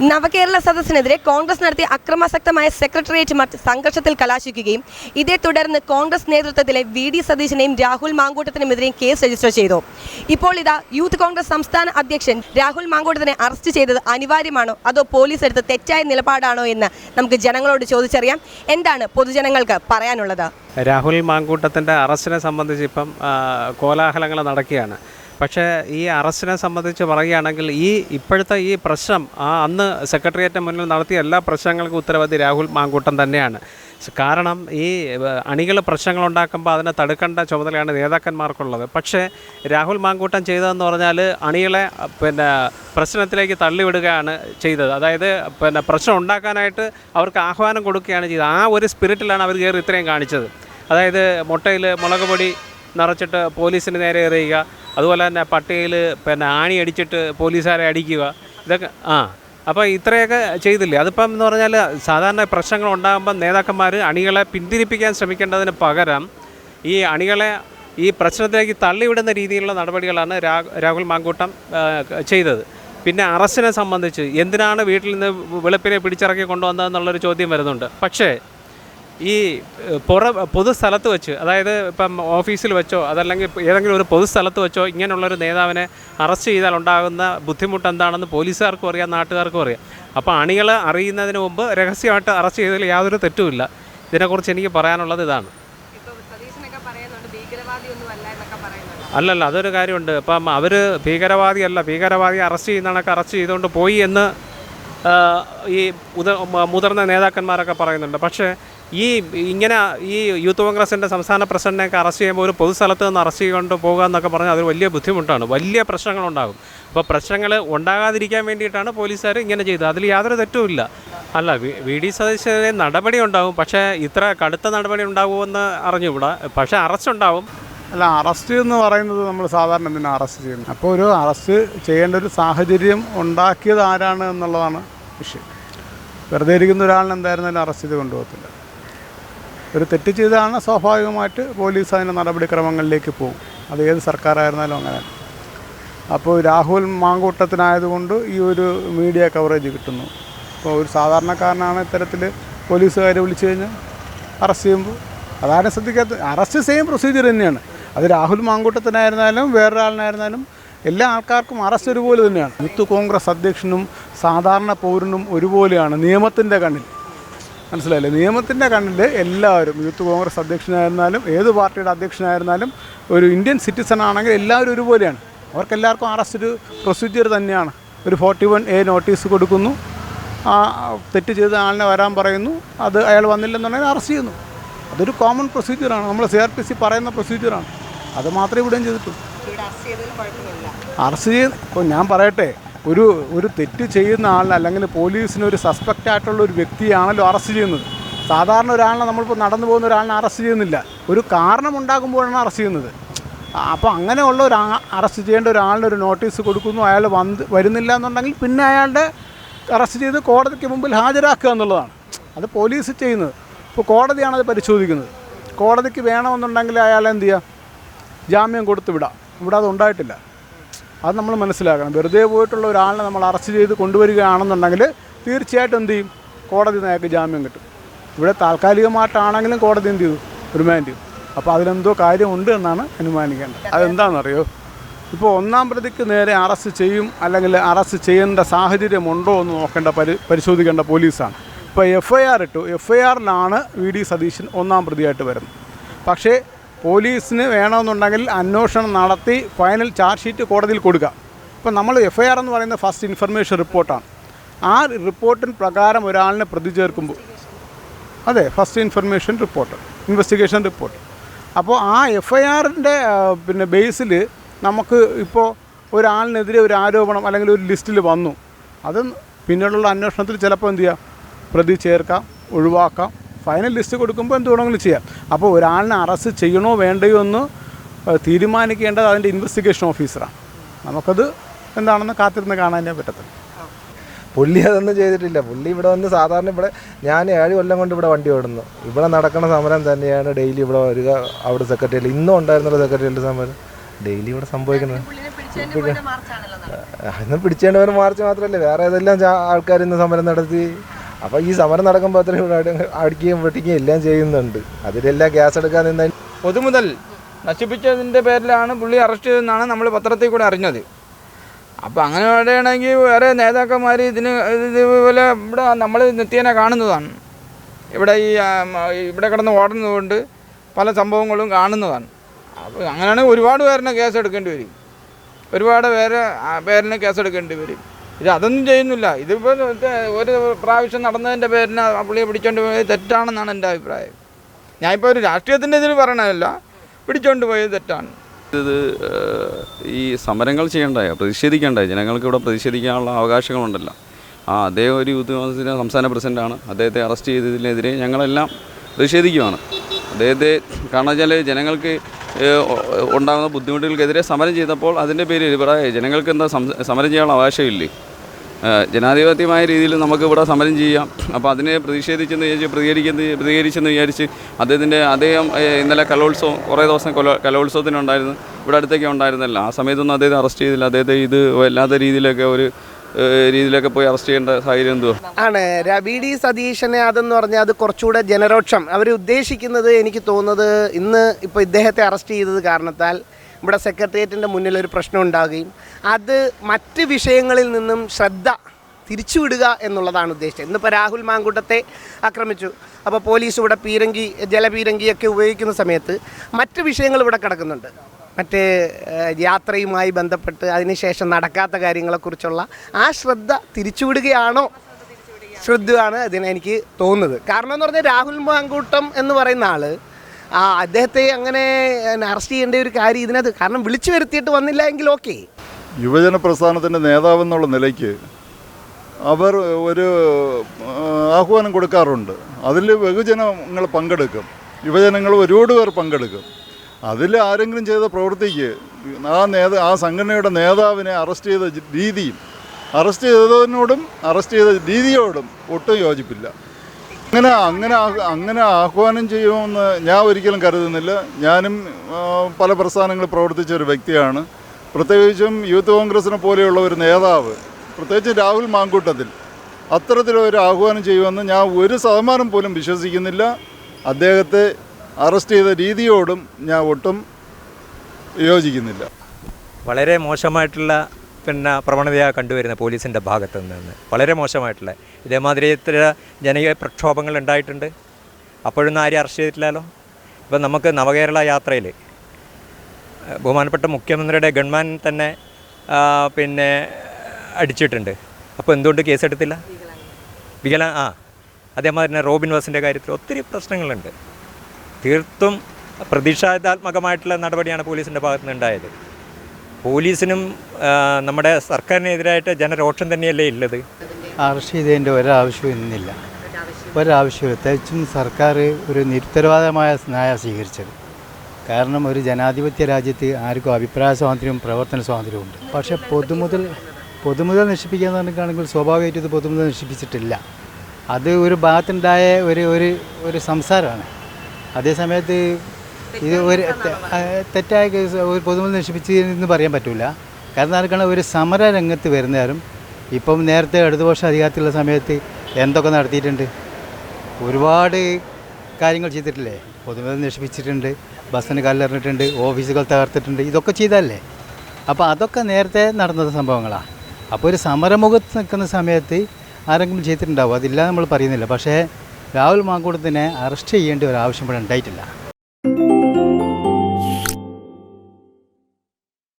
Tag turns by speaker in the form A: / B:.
A: നവകേരള സദസ്സിനെതിരെ കോൺഗ്രസ് നടത്തിയ അക്രമാസക്തമായ secretariat March സംഘർഷത്തിൽ കലാശിക്കുകയും ഇതേ തുടർന്ന് കോൺഗ്രസ് നേതൃത്വത്തിലെ വി ഡി സതീശനെയും രാഹുൽ മാങ്കൂട്ടത്തിനുമെതിരെയും കേസ് രജിസ്റ്റർ ചെയ്തു. ഇപ്പോൾ ഇതാ യൂത്ത് കോൺഗ്രസ് സംസ്ഥാന അധ്യക്ഷൻ രാഹുൽ മാങ്കൂട്ടത്തിനെ അറസ്റ്റ് ചെയ്തത് അനിവാര്യമാണോ അതോ പോലീസ് എടുത്ത തെറ്റായ നിലപാടാണോ എന്ന് നമുക്ക് ജനങ്ങളോട് ചോദിച്ചറിയാം. എന്താണ് പൊതുജനങ്ങൾക്ക് പറയാനുള്ളത്?
B: രാഹുൽ മാങ്കൂട്ടത്തിന്റെ അറസ്റ്റിനെ സംബന്ധിച്ച് ഇപ്പം കോലാഹലങ്ങൾ നടക്കുകയാണ്. പക്ഷേ ഈ അറസ്റ്റിനെ സംബന്ധിച്ച് പറയുകയാണെങ്കിൽ ഈ ഇപ്പോഴത്തെ ഈ പ്രശ്നം ആ അന്ന് സെക്രട്ടേറിയറ്റിന് മുന്നിൽ നടത്തിയ എല്ലാ പ്രശ്നങ്ങൾക്കും ഉത്തരവാദി രാഹുൽ മാങ്കൂട്ടം തന്നെയാണ്. കാരണം ഈ അണികൾ പ്രശ്നങ്ങൾ ഉണ്ടാക്കുമ്പോൾ അതിനെ തടുക്കേണ്ട ചുമതലയാണ് നേതാക്കന്മാർക്കുള്ളത്. പക്ഷേ രാഹുൽ മാങ്കൂട്ടം ചെയ്തതെന്ന് പറഞ്ഞാൽ അണികളെ പിന്നെ പ്രശ്നത്തിലേക്ക് തള്ളിവിടുകയാണ് ചെയ്തത്. അതായത് പിന്നെ പ്രശ്നം ഉണ്ടാക്കാനായിട്ട് അവർക്ക് ആഹ്വാനം കൊടുക്കുകയാണ് ചെയ്തത്. ആ ഒരു സ്പിരിറ്റിലാണ് അവർ കയറി ഇത്രയും കാണിച്ചത്. അതായത് മുട്ടയിൽ മുളക് പൊടി നിറച്ചിട്ട് പോലീസിന് നേരെ എറിയുക അതുപോലെ തന്നെ പട്ടികയിൽ പിന്നെ ആണി അടിച്ചിട്ട് പോലീസുകാരെ അടിക്കുക. ഇതൊക്കെ ആ. അപ്പോൾ ഇത്രയൊക്കെ ചെയ്തില്ലേ? അതിപ്പം എന്ന് പറഞ്ഞാൽ സാധാരണ പ്രശ്നങ്ങൾ ഉണ്ടാകുമ്പോൾ നേതാക്കന്മാർ അണികളെ പിന്തിരിപ്പിക്കാൻ ശ്രമിക്കേണ്ടതിന് പകരം ഈ അണികളെ ഈ പ്രശ്നത്തിലേക്ക് തള്ളിവിടുന്ന രീതിയിലുള്ള നടപടികളാണ് രാഹുൽ മാങ്കൂട്ടം ചെയ്തത്. പിന്നെ അറസ്റ്റിനെ സംബന്ധിച്ച് എന്തിനാണ് വീട്ടിൽ നിന്ന് വെളുപ്പിനെ പിടിച്ചിറക്കി കൊണ്ടുവന്നതെന്നുള്ളൊരു ചോദ്യം വരുന്നുണ്ട്. പക്ഷേ ഈ പുറ പൊതുസ്ഥലത്ത് വെച്ച് അതായത് ഇപ്പം ഓഫീസിൽ വെച്ചോ അതല്ലെങ്കിൽ ഏതെങ്കിലും ഒരു പൊതുസ്ഥലത്ത് വെച്ചോ ഇങ്ങനെയുള്ളൊരു നേതാവിനെ അറസ്റ്റ് ചെയ്താൽ ഉണ്ടാകുന്ന ബുദ്ധിമുട്ട് എന്താണെന്ന് പോലീസുകാർക്കും അറിയാം നാട്ടുകാർക്കും അറിയാം. അപ്പോൾ അണികൾ അറിയുന്നതിന് മുമ്പ് രഹസ്യമായിട്ട് അറസ്റ്റ് ചെയ്തതിൽ യാതൊരു തെറ്റുമില്ല. ഇതിനെക്കുറിച്ച് എനിക്ക് പറയാനുള്ളത് ഇതാണ്. അല്ലല്ല അതൊരു കാര്യമുണ്ട്. ഇപ്പം അവർ ഭീകരവാദിയല്ല ഭീകരവാദി അറസ്റ്റ് ചെയ്യുന്നതൊക്കെ അറസ്റ്റ് ചെയ്തുകൊണ്ട് പോയി എന്ന് ഈ മുതിർന്ന നേതാക്കന്മാരൊക്കെ പറയുന്നുണ്ട്. പക്ഷേ ഈ ഇങ്ങനെ ഈ യൂത്ത് കോൺഗ്രസിന്റെ സംസ്ഥാന പ്രസിഡന്റിനെയൊക്കെ അറസ്റ്റ് ചെയ്യുമ്പോൾ ഒരു പൊതുസ്ഥലത്ത് നിന്ന് അറസ്റ്റ് ചെയ്തുകൊണ്ട് പോകുക എന്നൊക്കെ പറഞ്ഞാൽ അതൊരു വലിയ ബുദ്ധിമുട്ടാണ്. വലിയ പ്രശ്നങ്ങളുണ്ടാകും അപ്പോൾ പ്രശ്നങ്ങൾ ഉണ്ടാകാതിരിക്കാൻ വേണ്ടിയിട്ടാണ് പോലീസുകാർ ഇങ്ങനെ ചെയ്തത്. അതിൽ യാതൊരു തെറ്റുമില്ല അല്ല വി- ഡി സതീശനെ നടപടി ഉണ്ടാകും. പക്ഷേ ഇത്ര കടുത്ത നടപടി ഉണ്ടാകുമെന്ന് അറിഞ്ഞുകൂടാ? പക്ഷേ അറസ്റ്റ് ഉണ്ടാവും.
C: അല്ല അറസ്റ്റ് എന്ന് പറയുന്നത് നമ്മൾ സാധാരണ എന്തിനാണ് അറസ്റ്റ് ചെയ്യുന്നത്? അപ്പോൾ ഒരു അറസ്റ്റ് ചെയ്യേണ്ട ഒരു സാഹചര്യം ഉണ്ടാക്കിയത് ആരാണ് എന്നുള്ളതാണ് വിഷയം. വെറുതെ ഇരിക്കുന്ന ഒരാളിനെ എന്തായിരുന്നാലും അറസ്റ്റ് ചെയ്ത് കൊണ്ടുപോകത്തില്ല. ഒരു തെറ്റ് ചെയ്താണ് സ്വാഭാവികമായിട്ട് പോലീസ് അതിന്റെ നടപടിക്രമങ്ങളിലേക്ക് പോകും. അത് ഏത് സർക്കാരായിരുന്നാലും അങ്ങനെ. അപ്പോൾ രാഹുൽ മാങ്കൂട്ടത്തിനായതുകൊണ്ട് ഈ ഒരു മീഡിയ കവറേജ് കിട്ടുന്നു. അപ്പോൾ ഒരു സാധാരണക്കാരനാണ് ഇത്തരത്തിൽ പോലീസുകാരെ വിളിച്ചു കഴിഞ്ഞാൽ അറസ്റ്റ് ചെയ്യുമ്പോൾ അതാരും ശ്രദ്ധിക്കാത്ത അറസ്റ്റ് സെയിം പ്രൊസീജിയർ തന്നെയാണ്. അത് രാഹുൽ മാങ്കൂട്ടത്തിനായിരുന്നാലും വേറൊരാളിനായിരുന്നാലും എല്ലാ ആൾക്കാർക്കും അറസ്റ്റ് ഒരുപോലെ തന്നെയാണ്. യൂത്ത് കോൺഗ്രസ് അധ്യക്ഷനും സാധാരണ പൗരനും ഒരുപോലെയാണ് നിയമത്തിന്റെ കണ്ണിൽ. മനസ്സിലായില്ലേ? നിയമത്തിന്റെ കണ്ണിൽ എല്ലാവരും യൂത്ത് കോൺഗ്രസ് അധ്യക്ഷനായിരുന്നാലും ഏത് പാർട്ടിയുടെ അധ്യക്ഷനായിരുന്നാലും ഒരു ഇന്ത്യൻ സിറ്റിസൺ ആണെങ്കിൽ എല്ലാവരും ഒരുപോലെയാണ്. അവർക്കെല്ലാവർക്കും അറസ്റ്റ് ഒരു പ്രൊസീജിയർ തന്നെയാണ്. ഒരു ഫോർട്ടി വൺ എ നോട്ടീസ് കൊടുക്കുന്നു. ആ തെറ്റ് ചെയ്ത ആളിനെ വരാൻ പറയുന്നു. അത് അയാൾ വന്നില്ലെന്നുണ്ടെങ്കിൽ അറസ്റ്റ് ചെയ്യുന്നു. അതൊരു കോമൺ പ്രൊസീജിയറാണ് നമ്മൾ സി ആർ പി സി പറയുന്ന പ്രൊസീജിയറാണ് അത് മാത്രമേ ഇവിടെയും ചെയ്തിട്ടുള്ളൂ. അറസ്റ്റ് ചെയ്ത് ഇപ്പോൾ ഞാൻ പറയട്ടെ. ഒരു ഒരു തെറ്റ് ചെയ്യുന്ന ആളിനെ അല്ലെങ്കിൽ പോലീസിന് ഒരു സസ്പെക്റ്റ് ആയിട്ടുള്ള ഒരു വ്യക്തിയാണല്ലോ അറസ്റ്റ് ചെയ്യുന്നത്. സാധാരണ ഒരാളിനെ നമ്മളിപ്പോൾ നടന്നു പോകുന്ന ഒരാളിനെ അറസ്റ്റ് ചെയ്യുന്നില്ല. ഒരു കാരണമുണ്ടാകുമ്പോഴാണ് അറസ്റ്റ് ചെയ്യുന്നത്. അപ്പോൾ അങ്ങനെയുള്ള ഒരു അറസ്റ്റ് ചെയ്യേണ്ട ഒരാളിന് ഒരു നോട്ടീസ് കൊടുക്കുന്നു അയാൾ വന്ന് വരുന്നില്ല എന്നുണ്ടെങ്കിൽ പിന്നെ അയാളുടെ അറസ്റ്റ് ചെയ്ത് കോടതിക്ക് മുമ്പിൽ ഹാജരാക്കുക എന്നുള്ളതാണ്. അത് പോലീസ് ചെയ്യുന്നത്. ഇപ്പോൾ കോടതിയാണ് അത് പരിശോധിക്കുന്നത്. കോടതിക്ക് വേണമെന്നുണ്ടെങ്കിൽ അയാൾ എന്ത് ചെയ്യുക ജാമ്യം കൊടുത്ത് വിടാം. ഇവിടെ അത് ഉണ്ടായിട്ടില്ല. അത് നമ്മൾ മനസ്സിലാക്കണം. വെറുതെ പോയിട്ടുള്ള ഒരാളിനെ നമ്മൾ അറസ്റ്റ് ചെയ്ത് കൊണ്ടുവരികയാണെന്നുണ്ടെങ്കിൽ തീർച്ചയായിട്ടും എന്ത് ചെയ്യും? കോടതി നേർക്ക് ജാമ്യം കിട്ടും. ഇവിടെ താൽക്കാലികമായിട്ടാണെങ്കിലും കോടതി എന്ത് ചെയ്തു? റിമാൻഡ് ചെയ്യും അപ്പോൾ അതിലെന്തോ കാര്യമുണ്ട് എന്നാണ് അനുമാനിക്കേണ്ടത്. അതെന്താണെന്നറിയോ? ഇപ്പോൾ ഒന്നാം പ്രതിക്ക് നേരെ അറസ്റ്റ് ചെയ്യും അല്ലെങ്കിൽ അറസ്റ്റ് ചെയ്യേണ്ട സാഹചര്യമുണ്ടോ എന്ന് നോക്കേണ്ട പരി പരിശോധിക്കേണ്ട പോലീസാണ്. ഇപ്പോൾ എഫ് ഐ ആർ ഇട്ടു. എഫ് ഐ ആറിലാണ് വി ഡി സതീശൻ ഒന്നാം പ്രതിയായിട്ട് വരുന്നത്. പക്ഷേ പോലീസിന് വേണമെന്നുണ്ടെങ്കിൽ അന്വേഷണം നടത്തി ഫൈനൽ ചാർജ് ഷീറ്റ് കോടതിയിൽ കൊടുക്കുക. ഇപ്പം നമ്മൾ എഫ് ഐ ആർ എന്ന് പറയുന്നത് ഫസ്റ്റ് ഇൻഫർമേഷൻ റിപ്പോർട്ടാണ്. ആ റിപ്പോർട്ടിന് പ്രകാരം ഒരാളിനെ പ്രതി ചേർക്കുമ്പോൾ. അതെ first information report investigation report. അപ്പോൾ ആ എഫ് ഐ ആറിന്റെ പിന്നെ ബേസിൽ നമുക്ക് ഇപ്പോൾ ഒരാളിനെതിരെ ഒരു ആരോപണം അല്ലെങ്കിൽ ഒരു ലിസ്റ്റിൽ വന്നു. അത് പിന്നീടുള്ള അന്വേഷണത്തിൽ ചിലപ്പോൾ എന്ത് ചെയ്യാം? പ്രതി ചേർക്കാം ഒഴിവാക്കാം. ഫൈനൽ ലിസ്റ്റ് കൊടുക്കുമ്പോൾ എന്ത് വേണമെങ്കിലും ചെയ്യാം. അപ്പോൾ ഒരാളിനെ അറസ്റ്റ് ചെയ്യണോ വേണ്ടയോ എന്ന് തീരുമാനിക്കേണ്ടത് അതിന്റെ ഇൻവെസ്റ്റിഗേഷൻ ഓഫീസറാണ് നമുക്കത് എന്താണെന്ന് കാത്തിരുന്ന് കാണാനേ പറ്റത്തില്ല
D: പുള്ളി അതൊന്നും ചെയ്തിട്ടില്ല. പുള്ളി ഇവിടെ വന്ന് സാധാരണ ഇവിടെ ഞാൻ ഏഴ് കൊല്ലം കൊണ്ട് ഇവിടെ വണ്ടി ഓടുന്നു. ഇവിടെ നടക്കുന്ന സമരം തന്നെയാണ് ഡെയിലി ഇവിടെ വരിക അവിടെ സെക്രട്ടറിയിൽ ഇന്നും ഉണ്ടായിരുന്നല്ലോ സെക്രട്ടറിയുടെ സമരം. ഡെയിലി ഇവിടെ സംഭവിക്കുന്നത് ഇന്ന് പിടിച്ചേണ്ടവർ മാർച്ച് മാത്രമല്ലേ വേറെ ഏതെല്ലാം ആൾക്കാർ ഇന്ന് സമരം നടത്തി? അപ്പോൾ ഈ സമരം നടക്കുമ്പോൾ അത്രയും അടിക്കുകയും വെട്ടിക്കുകയും എല്ലാം ചെയ്യുന്നുണ്ട്. അതിലെല്ലാം ഗ്യാസ് എടുക്കാൻ നിന്ന
E: പൊതുമുതൽ നശിപ്പിച്ചതിന്റെ പേരിലാണ് പുള്ളി അറസ്റ്റ് ചെയ്തെന്നാണ് നമ്മൾ പത്രത്തിൽ കൂടെ അറിഞ്ഞത്. അപ്പോൾ അങ്ങനെ പറയുകയാണെങ്കിൽ വേറെ നേതാക്കന്മാർ ഇതിന് ഇതുപോലെ ഇവിടെ നമ്മൾ നിത്യേന കാണുന്നതാണ്. ഇവിടെ ഈ ഇവിടെ കിടന്ന് ഓടുന്നതുകൊണ്ട് പല സംഭവങ്ങളും കാണുന്നതാണ്. അപ്പോൾ അങ്ങനെയാണെങ്കിൽ ഒരുപാട് പേരിനെ കേസ് എടുക്കേണ്ടി വരും. ഒരുപാട് പേര് പേരിന് കേസ് എടുക്കേണ്ടി വരും. ഇത് അതൊന്നും ചെയ്യുന്നില്ല. ഇതിപ്പോൾ ഒരു പ്രാവശ്യം നടന്നതിന്റെ പേരിന് പുള്ളിയെ പിടിച്ചോണ്ട് പോയത് തെറ്റാണെന്നാണ് എന്റെ അഭിപ്രായം. ഞാനിപ്പോൾ ഒരു രാഷ്ട്രീയത്തിന്റെ ഇതിൽ പറയണതല്ല പിടിച്ചോണ്ട് പോയത് തെറ്റാണ്.
F: ഇത് ഈ സമരങ്ങൾ ചെയ്യേണ്ട പ്രതിഷേധിക്കേണ്ടായ ജനങ്ങൾക്ക് ഇവിടെ പ്രതിഷേധിക്കാനുള്ള അവകാശങ്ങളുണ്ടല്ലോ. ആ അദ്ദേഹം ഒരു യൂത്ത് കോൺഗ്രസിന്റെ സംസ്ഥാന പ്രസിഡന്റാണ് അദ്ദേഹത്തെ അറസ്റ്റ് ചെയ്തതിനെതിരെ ഞങ്ങളെല്ലാം പ്രതിഷേധിക്കുവാണ്. അദ്ദേഹത്തെ കാരണം വെച്ചാൽ ജനങ്ങൾക്ക് ഉണ്ടാകുന്ന ബുദ്ധിമുട്ടുകൾക്കെതിരെ സമരം ചെയ്തപ്പോൾ അതിന്റെ പേരിൽ ഇവിടെ ജനങ്ങൾക്ക് എന്താ സമരം ചെയ്യാനുള്ള ഏഹ്, ജനാധിപത്യമായ രീതിയിൽ നമുക്ക് ഇവിടെ സമരം ചെയ്യാം. അപ്പോൾ അതിനെ പ്രതിഷേധിച്ചെന്ന് വിചാരിച്ച് പ്രതികരിക്കുന്ന പ്രതികരിച്ചെന്ന് വിചാരിച്ച് അദ്ദേഹത്തിന്റെ അദ്ദേഹം ഇന്നലെ കലോത്സവം കുറേ ദിവസം കൊല കലോത്സവത്തിനുണ്ടായിരുന്നു. ഇവിടെ അടുത്തൊക്കെ ഉണ്ടായിരുന്നല്ല. ആ സമയത്തൊന്നും അദ്ദേഹത്തെ അറസ്റ്റ് ചെയ്തില്ല. അദ്ദേഹത്തെ ഇത് വല്ലാത്ത രീതിയിലൊക്കെ ഒരു രീതിയിലൊക്കെ പോയി അറസ്റ്റ് ചെയ്യേണ്ട സാഹചര്യം എന്തുവാ?
G: ആണ്. രവി ഡി സതീശനെ അതെന്ന് പറഞ്ഞാൽ അത് കുറച്ചുകൂടെ ജനരോക്ഷം. അവർ ഉദ്ദേശിക്കുന്നത് എനിക്ക് തോന്നുന്നത് ഇന്ന് ഇപ്പോൾ ഇദ്ദേഹത്തെ അറസ്റ്റ് ചെയ്തത് കാരണത്താൽ ഇവിടെ സെക്രട്ടേറിയറ്റിന്റെ മുന്നിൽ ഒരു പ്രശ്നം ഉണ്ടാകുകയും അത് മറ്റ് വിഷയങ്ങളിൽ നിന്നും ശ്രദ്ധ തിരിച്ചുവിടുക എന്നുള്ളതാണ് ഉദ്ദേശിച്ചത്. ഇന്നിപ്പോൾ രാഹുൽ മാങ്കൂട്ടത്തെ ആക്രമിച്ചു. അപ്പോൾ പോലീസ് ഇവിടെ പീരങ്കി ജലപീരങ്കിയൊക്കെ ഉപയോഗിക്കുന്ന സമയത്ത് മറ്റ് വിഷയങ്ങൾ ഇവിടെ കിടക്കുന്നുണ്ട്. മറ്റേ യാത്രയുമായി ബന്ധപ്പെട്ട് അതിനുശേഷം നടക്കാത്ത കാര്യങ്ങളെക്കുറിച്ചുള്ള ആ ശ്രദ്ധ തിരിച്ചുവിടുകയാണോ? ശ്രദ്ധയാണ് അതിനെനിക്ക് തോന്നുന്നത്. കാരണം എന്ന് പറഞ്ഞാൽ രാഹുൽ മാങ്കൂട്ടം എന്ന് പറയുന്ന ആൾ ആ അദ്ദേഹത്തെ അങ്ങനെ അറസ്റ്റ് ചെയ്യേണ്ട ഒരു കാര്യം ഇതിനകത്ത് കാരണം വിളിച്ചു വരുത്തിയിട്ട് വന്നില്ല എങ്കിൽ ഓക്കെ.
H: യുവജന പ്രസ്ഥാനത്തിന്റെ നേതാവെന്നുള്ള നിലയ്ക്ക് അവർ ഒരു ആഹ്വാനം കൊടുക്കാറുണ്ട്. അതിൽ ബഹുജനങ്ങൾ പങ്കെടുക്കും. യുവജനങ്ങൾ ഒരുപാട് പേർ പങ്കെടുക്കും. അതിൽ ആരെങ്കിലും ചെയ്ത പ്രവൃത്തിക്ക് ആ നേത ആ സംഘടനയുടെ നേതാവിനെ അറസ്റ്റ് ചെയ്ത രീതിയും അറസ്റ്റ് ചെയ്തതിനോടും അറസ്റ്റ് ചെയ്ത രീതിയോടും ഒട്ടും യോജിപ്പില്ല. അങ്ങനെ അങ്ങനെ അങ്ങനെ ആഹ്വാനം ചെയ്യുമെന്ന് ഞാൻ ഒരിക്കലും കരുതുന്നില്ല. ഞാനും പല പ്രസ്ഥാനങ്ങളിൽ പ്രവർത്തിച്ച ഒരു വ്യക്തിയാണ്. പ്രത്യേകിച്ചും യൂത്ത് കോൺഗ്രസിനെ പോലെയുള്ള ഒരു നേതാവ് പ്രത്യേകിച്ച് രാഹുൽ മാങ്കൂട്ടത്തിൽ. അത്തരത്തിലൊരു ആഹ്വാനം ചെയ്യുമെന്ന് ഞാൻ ഒരു ശതമാനം പോലും വിശ്വസിക്കുന്നില്ല. അദ്ദേഹത്തെ അറസ്റ്റ് ചെയ്ത രീതിയോടും ഞാൻ ഒട്ടും യോജിക്കുന്നില്ല.
I: വളരെ മോശമായിട്ടുള്ള പിന്നെ പ്രവണതയാണ് കണ്ടുവരുന്നത് പോലീസിന്റെ ഭാഗത്തു നിന്ന് വളരെ മോശമായിട്ടുള്ള. ഇതേമാതിരി ഇത്ര ജനകീയ പ്രക്ഷോഭങ്ങൾ ഉണ്ടായിട്ടുണ്ട്. അപ്പോഴൊന്നും ആരും അറസ്റ്റ് ചെയ്തിട്ടില്ലല്ലോ. ഇപ്പം നമുക്ക് നവകേരള യാത്രയിൽ ബഹുമാനപ്പെട്ട മുഖ്യമന്ത്രിയുടെ ഗൺമാൻ തന്നെ പിന്നെ അടിച്ചിട്ടുണ്ട്. അപ്പോൾ എന്തുകൊണ്ട് കേസെടുത്തില്ല വികല ആ അതേമാതിരി തന്നെ റോബിൻ വാസിന്റെ കാര്യത്തിൽ ഒത്തിരി പ്രശ്നങ്ങളുണ്ട്. തീർത്തും പ്രതിഷേധാത്മകമായിട്ടുള്ള നടപടിയാണ് പോലീസിന്റെ ഭാഗത്തു നിന്നുണ്ടായത് പോലീസിനും നമ്മുടെ സർക്കാരിനെതിരായിട്ട് ജനരോക്ഷം തന്നെയല്ലേ ഉള്ളത്?
J: അറസ്റ്റ് ചെയ്തതിന്റെ ഒരാവശ്യവും ഇന്നില്ല. ഒരാവശ്യമില്ല തികച്ചും സർക്കാർ ഒരു നിരുത്തരവാദമായ നയ സ്വീകരിച്ചത്. കാരണം ഒരു ജനാധിപത്യ രാജ്യത്ത് ആർക്കും അഭിപ്രായ സ്വാതന്ത്ര്യവും പ്രവർത്തന സ്വാതന്ത്ര്യവും ഉണ്ട്. പക്ഷേ പൊതുമുതൽ പൊതുമുതൽ നശിപ്പിക്കുക എന്ന് പറഞ്ഞിട്ടാണെങ്കിൽ സ്വാഭാവികമായിട്ടും ഇത് പൊതുമുതൽ നശിപ്പിച്ചിട്ടില്ല. അത് ഒരു ഭാഗത്തുണ്ടായ ഒരു ഒരു ഒരു സംസാരമാണ്. അതേസമയത്ത് ഇത് ഒരു തെറ്റായ കേസ് ഒരു പൊതുമുതൽ നശിപ്പിച്ച് എന്ന് പറയാൻ പറ്റില്ല കാരണം ആർക്കാണ് ഒരു സമര രംഗത്ത് വരുന്നവരും ഇപ്പം നേരത്തെ ഇടതുപക്ഷ അധികാരത്തിലുള്ള സമയത്ത് എന്തൊക്കെ നടത്തിയിട്ടുണ്ട്? ഒരുപാട് കാര്യങ്ങൾ ചെയ്തിട്ടില്ലേ? പൊതുമുതൽ നശിപ്പിച്ചിട്ടുണ്ട് ബസ്സിന് കല്ലെറിഞ്ഞിട്ടുണ്ട് ഓഫീസുകൾ തകർത്തിട്ടുണ്ട് ഇതൊക്കെ ചെയ്തല്ലേ അപ്പോൾ അതൊക്കെ നേരത്തെ നടന്ന സംഭവങ്ങളാണ് അപ്പോൾ ഒരു സമരമുഖത്ത് നിൽക്കുന്ന സമയത്ത് ആരെങ്കിലും ചെയ്തിട്ടുണ്ടാവും? അതില്ല നമ്മൾ പറയുന്നില്ല. പക്ഷേ രാഹുൽ മാങ്കൂട്ടത്തിനെ അറസ്റ്റ് ചെയ്യേണ്ട ഒരു ആവശ്യം ഇവിടെ ഉണ്ടായിട്ടില്ല.